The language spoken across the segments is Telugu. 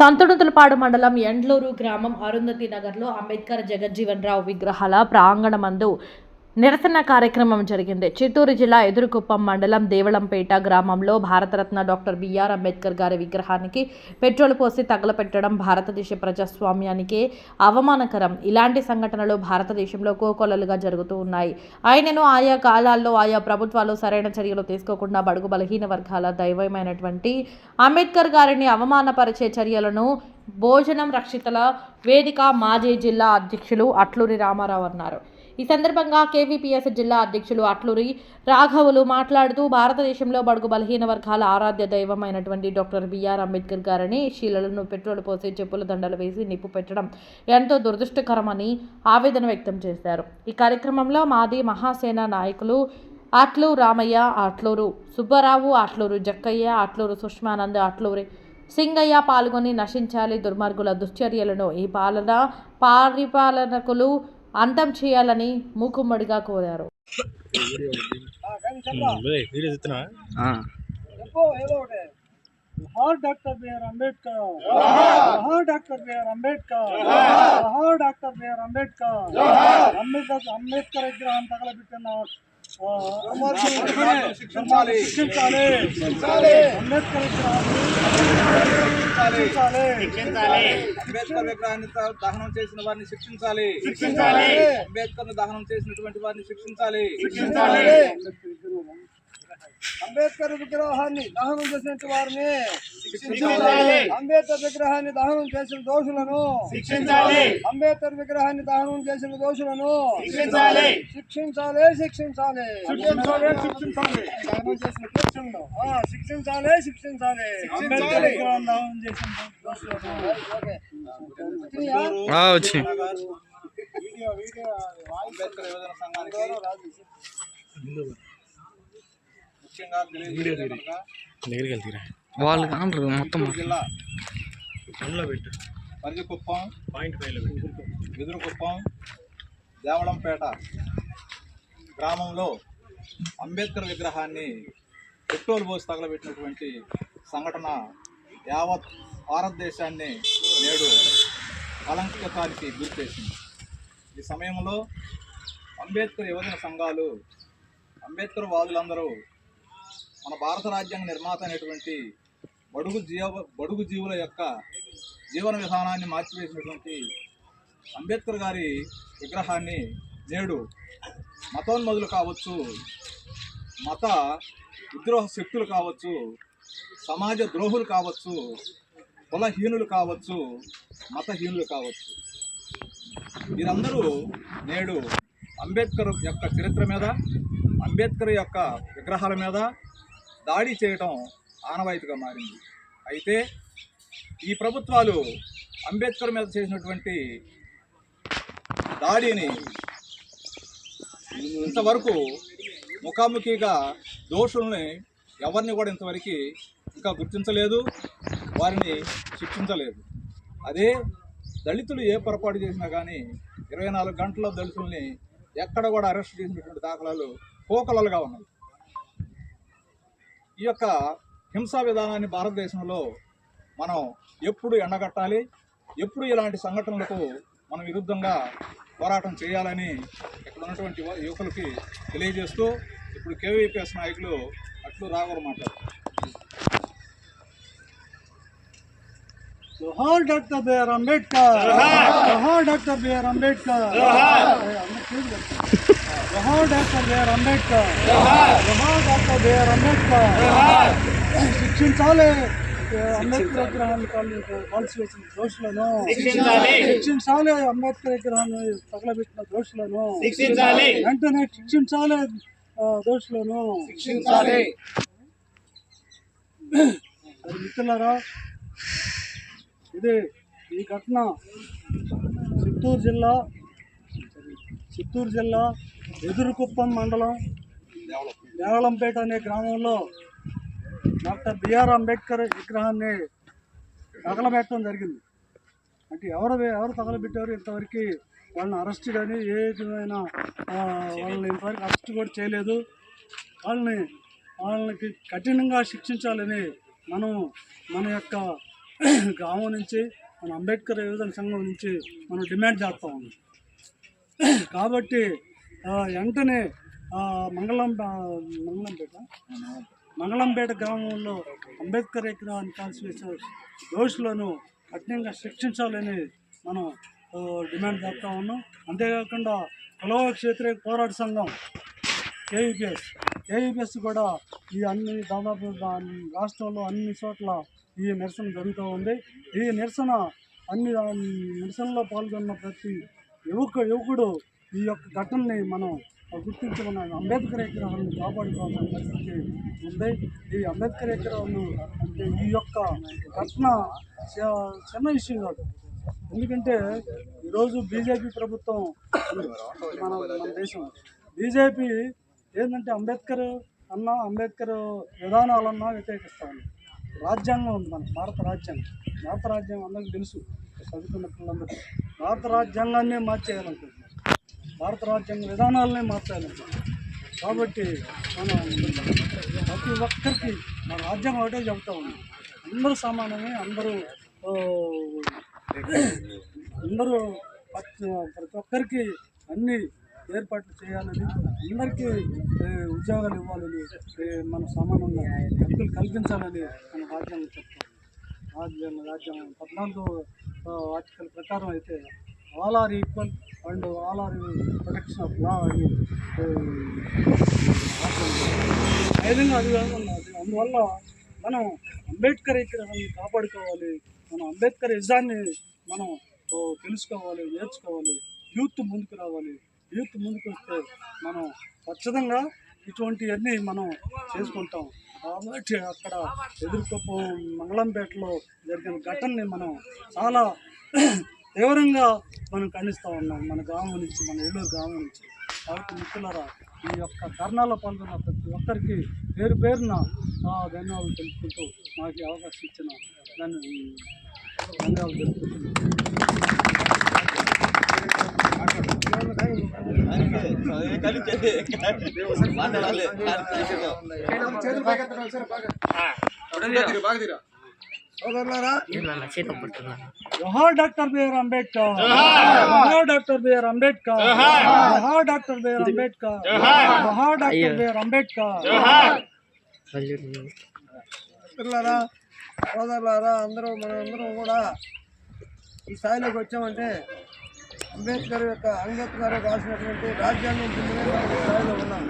సంతనుతులపాడు మండలం ఎండ్లూరు గ్రామం అరుంధతి నగర్లో అంబేద్కర్ జగజ్జీవన్ రావు విగ్రహాల ప్రాంగణమందు నిరసన కార్యక్రమం జరిగింది. చిత్తూరు జిల్లా ఎదురుకుప్పం మండలం దేవళంపేట గ్రామంలో భారతరత్న డాక్టర్ బిఆర్ అంబేద్కర్ గారి విగ్రహానికి పెట్రోల్ పోసి తగలపెట్టడం భారతదేశ ప్రజాస్వామ్యానికి అవమానకరం. ఇలాంటి సంఘటనలు భారతదేశంలో కోకొలలుగా జరుగుతూ ఉన్నాయి. ఆయనను ఆయా కాలాల్లో ఆయా ప్రభుత్వాలు సరైన చర్యలు తీసుకోకుండా బడుగు బలహీన వర్గాల దైవమైనటువంటి అంబేద్కర్ గారిని అవమానపరిచే చర్యలను భోజనం రక్షితల వేదిక మాజీ జిల్లా అధ్యక్షులు అట్లూరి రామారావు అన్నారు. ఈ సందర్భంగా కేవీపీఎస్ జిల్లా అధ్యక్షులు అట్లూరి రాఘవులు మాట్లాడుతూ భారతదేశంలో బడుగు బలహీన వర్గాల ఆరాధ్య దైవమైనటువంటి డాక్టర్ బిఆర్ అంబేద్కర్ గారిని శీలలను పెట్రోల్ పోసి చెప్పుల దండలు వేసి నిప్పు పెట్టడం ఎంతో దురదృష్టకరమని ఆవేదన వ్యక్తం చేశారు. ఈ కార్యక్రమంలో మాది మహాసేన నాయకులు అట్లూరు రామయ్య అట్లూరు సుబ్బారావు అట్లూరు జక్కయ్య అట్లూరు సుష్మానంద్ అట్లూరి సింగయ్య పాల్గొని నశించాలి దుర్మార్గుల దుశ్చర్యలను. ఈ పాలన పరిపాలనకులు అంతం చేయాలని మూకుమ్మడిగా కోరారు. ఏదో ఒకటి. జోహార్ డాక్టర్ బిఆర్ అంబేద్కర్. జోహార్ డాక్టర్ బిఆర్ అంబేద్కర్. జోహార్ doctor B R Ambedkar. Ambedkar Ambedkar శిక్షించాలి. అంబేద్కర్ విగ్రహాన్ని దహనం చేసిన వారిని శిక్షించాలి. శిక్షించాలి. అంబేద్కర్ దహనం చేసినటువంటి వారిని శిక్షించాలి. శిక్షించాలి. అంబేద్కర్ విగ్రహాన్ని దహనం చేసిన వారిని శిక్షించాలి. అంబేద్కర్ విగ్రహాన్ని దహనం చేసిన దోషులను శిక్షించాలి. అంబేద్కర్ విగ్రహాన్ని దహనం చేసిన దోషులను శిక్షించాలి. శిక్షించాలి శిక్షించాలి. శిక్షించాలి శిక్షించాలి. దహనం చేసిన శిక్షించాలి శిక్షించాలి. అంబేద్కర్ విగ్రహం దహనం చేసిన దోషులను. వచ్చి. వీడియో వీడియో అంబేద్కర్ యువజన సంఘానికి ముఖ్యంగా దగ్గరికి వెళ్తీరా? వాళ్ళు కానరు మొత్తం జిల్లా పెట్టు. పరిధికుప్పం పాయింట్ ఫైవ్లో పెట్టు. ఎదురుకుప్పం దేవళంపేట గ్రామంలో అంబేద్కర్ విగ్రహాన్ని పెట్రోల్ పోసి తగలబెట్టినటువంటి సంఘటన యావత్ భారతదేశాన్ని నేడు కలంకతానికి గురి చేసింది. ఈ సమయంలో అంబేద్కర్ యువజన సంఘాలు అంబేద్కర్ వాదులందరూ మన భారత రాజ్యాంగ నిర్మాత అయినటువంటి బడుగు జీవ బడుగు జీవుల యొక్క జీవన విధానాన్ని మార్చివేసినటువంటి అంబేద్కర్ గారి విగ్రహాన్ని నేడు మతోన్మదులు కావచ్చు మత విద్రోహ శక్తులు కావచ్చు సమాజ ద్రోహులు కావచ్చు కులహీనులు కావచ్చు మతహీనులు కావచ్చు. వీరందరూ నేడు అంబేద్కర్ యొక్క చరిత్ర మీద అంబేద్కర్ యొక్క విగ్రహాల మీద దాడి చేయటం ఆనవాయితీగా మారింది. అయితే ఈ ప్రభుత్వాలు అంబేద్కర్ మీద చేసినటువంటి దాడిని ఇంతవరకు ముఖాముఖిగా దోషుల్ని ఎవరిని కూడా ఇంతవరకు ఇంకా గుర్తించలేదు వారిని శిక్షించలేదు. అదే దళితులు ఏ పొరపాటు చేసినా కానీ ఇరవై నాలుగు గంటల దళితుల్ని ఎక్కడ కూడా అరెస్ట్ చేసినటువంటి దాఖలాలు కోకలలుగా ఉన్నాయి. ఈ యొక్క హింసా విధానాన్ని భారతదేశంలో మనం ఎప్పుడు ఎండగట్టాలి ఎప్పుడు ఇలాంటి సంఘటనలకు మనం విరుద్ధంగా పోరాటం చేయాలని ఇక్కడ ఉన్నటువంటి యువ- యువకులకి తెలియజేస్తూ ఇప్పుడు కేవీపీఎస్ నాయకులు అట్లు మాట్లాడుతారు జోహార్ డాక్టర్ బిఆర్ అంబేద్కర్ జోహార్ డాక్టర్ బిఆర్ అంబేద్కర్ జోహార్ డాక్టర్ బిఆర్ అంబేద్కర్. జోహార్ డాక్టర్ బిఆర్ అంబేద్కర్. శిక్షించాలి. అంబేద్కర్ విగ్రహాన్ని కాల్చి వేసిన దోషులను. శిక్షించాలి. అంబేద్కర్ విగ్రహాన్ని తగలబెట్టిన దోషులను. వెంటనే శిక్షించాలి దోషులను. శిక్షించాలి. మిత్రులారా ఇది ఈ ఘటన. చిత్తూరు జిల్లా చిత్తూరు జిల్లా ఎదురుకుప్పం మండలం నేవలంపేట అనే గ్రామంలో డాక్టర్ బిఆర్ అంబేద్కర్ విగ్రహాన్ని తగలబెట్టడం జరిగింది. అంటే ఎవరు ఎవరు తగలబెట్టారు ఇంతవరకు వాళ్ళని అరెస్ట్ కానీ ఏ విధమైన వాళ్ళని ఇంతవరకు అరెస్ట్ కూడా చేయలేదు. వాళ్ళని వాళ్ళకి కఠినంగా శిక్షించాలని మనం మన యొక్క గ్రామం నుంచి మన అంబేద్కర్ యువజన సంఘం నుంచి మనం డిమాండ్ చేస్తూ ఉన్నాం. కాబట్టి వెంటనే మంగళం మంగళంపేట మంగళంపేట గ్రామంలో అంబేద్కర్ విగ్రహాన్ని కాల్చివేసే దోషులను కఠినంగా శిక్షించాలని మనం డిమాండ్ చేస్తా ఉన్నాం. అంతేకాకుండా కులవక్ష క్షేత్రీయ పోరాట సంఘం కేవీపీఎస్ కేవీపీఎస్ కూడా ఈ అన్ని దాదాపు రాష్ట్రంలో అన్ని చోట్ల ఈ నిరసన జరుగుతూ ఉంది. ఈ నిరసన అన్ని నిరసనలో పాల్గొన్న ప్రతి యువక యువకుడు ఈ యొక్క ఘటనని మనం గుర్తించుకున్న అంబేద్కర్ విగ్రహాన్ని కాపాడుకోవాల్సిన పరిస్థితి ఉంది. ఈ అంబేద్కర్ విగ్రహాన్ని అంటే ఈ యొక్క ఘటన చిన్న విషయం కాదు. ఎందుకంటే ఈరోజు బీజేపీ ప్రభుత్వం మన మన దేశం. బీజేపీ ఏంటంటే అంబేద్కర్ అన్నా అంబేద్కర్ విధానాలన్నా వ్యతిరేకిస్తాను రాజ్యాంగం ఉంది మన భారత రాజ్యాంగం. భారత రాజ్యాంగం అందరికీ తెలుసు. చదువుకున్న పిల్లలందరికీ. భారత రాజ్యాంగాన్నే మార్చేయాలనుకుంటున్నారు భారత రాజ్యాంగ విధానాలనే మార్చాలి. కాబట్టి మనం ప్రతి ఒక్కరికి మన రాజ్యాంగం ఒకటే చెబుతా ఉన్నాం. అందరూ సమానమే అందరూ అందరూ ప్రతి ఒక్కరికి అన్ని ఏర్పాట్లు చేయాలని అందరికీ ఉద్యోగాలు ఇవ్వాలని మన సమానంగా హక్కులు కల్పించాలని మన రాజ్యాంగం చెప్తాం రాజ్యాంగ రాజ్యాంగం పద్నాలుగు ఆర్టికల్ ప్రకారం అయితే all are equal and all are protection of law అని ఏ, విధంగా అది ఉన్నది అందువల్ల మనం అంబేద్కర్ విగ్రహాన్ని కాపాడుకోవాలి మనం అంబేద్కర్ యజాన్ని మనం తెలుసుకోవాలి నేర్చుకోవాలి యూత్ ముందుకు రావాలి. యూత్ ముందుకు వస్తే మనం ఖచ్చితంగా ఇటువంటివన్నీ మనం చేసుకుంటాం. కాబట్టి అక్కడ ఎదుర్కొప్ప మంగళంపేటలో జరిగిన ఘటనని మనం చాలా తీవ్రంగా మనం ఖండిస్తూ ఉన్నాం. మన గ్రామం నుంచి మన ఏలూరు గ్రామం నుంచి. కాబట్టి మిత్రులారా ఈ యొక్క ధర్నాలో పాల్గొన్న ప్రతి ఒక్కరికి పేరు పేరున ఆ, ధన్యవాదాలు తెలుపుకుంటూ నాకు ఈ అవకాశం ఇచ్చిన దాన్ని ధన్యవాదాలు తెలుపుకుంటున్నాను. సోదరులారా జోహార్ డాక్టర్ బిఆర్ అంబేద్కర్. జోహార్! Doctor B R Ambedkar. జోహార్! Doctor B R Ambedkar. జోహార్! Doctor B R Ambedkar. మిత్రులారా సోదరులారా అందరూ మనం అందరం కూడా ఈ స్థాయిలోకి వచ్చామంటే అంబేద్కర్ యొక్క అంబేద్కర్ రాసినటువంటి రాజ్యాంగం కిందనే మనం ఈ స్థాయిలో ఉన్నాం.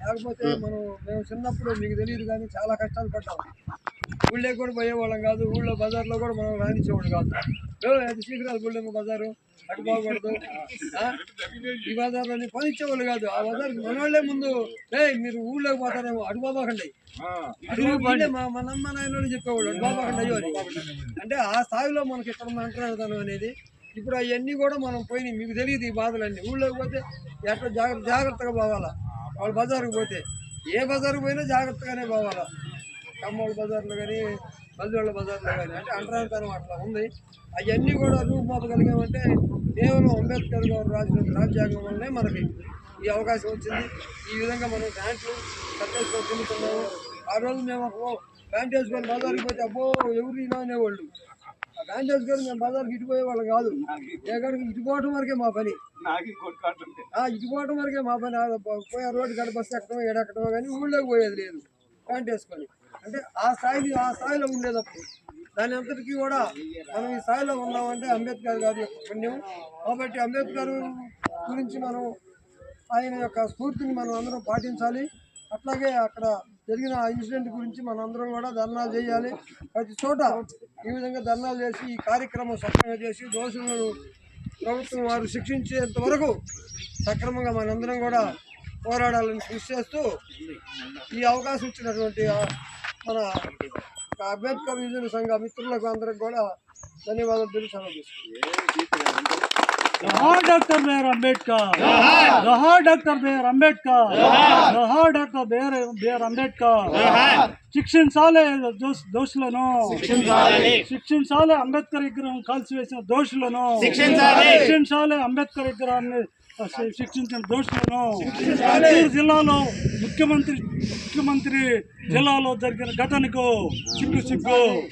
లేకపోతే మనం మేము చిన్నప్పుడు మీకు తెలియదు కానీ చాలా కష్టాలు పడ్డాం. ఊళ్ళో కూడా పోయేవాళ్ళం కాదు ఊళ్ళో బజార్లో కూడా మనం రాణించేవాళ్ళు కాదు. "ఏ, అది శీఘ్రాలు గుళ్ళేమో బజారు? అటు పోకూడదు. ఆ? ఈ బజార్లోని పని ఇచ్చేవాళ్ళు కాదు. ఆ బజార్కి మన వాళ్ళే ముందు ఏ మీరు ఊళ్ళోకి పోతారేమో అటు పోబాకండి. అటు మా మన అమ్మ నాయన చెప్పేవాళ్ళు అటు పోబాకండి అయ్యో అంటే ఆ స్థాయిలో మనకి ఇక్కడ ఉన్న అనేది ఇప్పుడు అవన్నీ కూడా మనం పోయినాయి మీకు తెలియదు ఈ బాధలన్నీ. ఊళ్ళోకి పోతే ఎట్లా జాగ్రత్త జాగ్రత్తగా పోవాలా? వాళ్ళు బజారుకు పోతే ఏ బజారుకు పోయినా జాగ్రత్తగానే పోవాలా? కమ్మోళ్ళ బజార్లో కానీ బల్లివాళ్ళ బజార్లో కానీ అంటే అంటరానితనం అట్లా ఉంది. అవన్నీ కూడా రూపుమాపగలిగామంటే కేవలం అంబేద్కర్ గారు రాసిన రాజ్యాంగం వల్లనే మనకి ఈ అవకాశం వచ్చింది. ఈ విధంగా మనం ప్యాంట్లు కట్టేసుకొని తిరుగుతున్నాము ఆ రోజు మేము ఒక ప్యాంట్ వేసుకొని బజార్కి పోతే అబ్బో ఎవరు ఇలా అనేవాళ్ళు? ఆ ప్యాంట్ వేసుకొని మేము బజార్కి ఇటు పోయేవాళ్ళం కాదు. ఎక్కడికి ఇటు పోవటం వరకే మా పని. ఆ, ఇటు పోవటం వరకే మా పని. పోయే రోడ్డు గడ బస్సు ఎక్కడమో ఏడెక్కడమో కానీ ఊళ్ళోకి పోయేది లేదు. ప్యాంట్ వేసుకొని అంటే ఆ స్థాయికి ఆ స్థాయిలో ఉండేటప్పుడు దాని అంతటికీ కూడా మనం ఈ స్థాయిలో ఉన్నామంటే అంబేద్కర్ గారి యొక్క పుణ్యం. కాబట్టి అంబేద్కర్ గురించి మనం ఆయన యొక్క స్ఫూర్తిని మనం అందరం పాటించాలి. అట్లాగే అక్కడ జరిగిన ఆ ఇన్సిడెంట్ గురించి మనం అందరం కూడా ధర్నాలు చేయాలి. ప్రతి చోట ఈ విధంగా ధర్నాలు చేసి ఈ కార్యక్రమం సక్రమంగా చేసి దోషులను ప్రభుత్వం వారు శిక్షించేంత వరకు సక్రమంగా మనందరం కూడా పోరాడాలని కృషి చేస్తూ ఈ అవకాశం ఇచ్చినటువంటి మన అంబేద్కర్ యువజన సంఘ మిత్రులకు అందరికి కూడా ధన్యవాదాలు తెలుసు డాక్టర్ బిఆర్ అంబేద్కర్. జోహార్. Doctor B R Ambedkar. జోహార్. Doctor B R B R Ambedkar. శిక్షించాలి దోష- దోషులను. శిక్షించాలి అంబేద్కర్ విగ్రహం కాల్చివేసిన దోషులను. శిక్షించాలి అంబేద్కర్ విగ్రహాన్ని శిక్షించిన దోషులను. చిత్తూరు జిల్లాలో ముఖ్యమంత్రి ముఖ్యమంత్రి జిల్లాలో జరిగిన ఘటనకు సిగ్గు సిగ్గు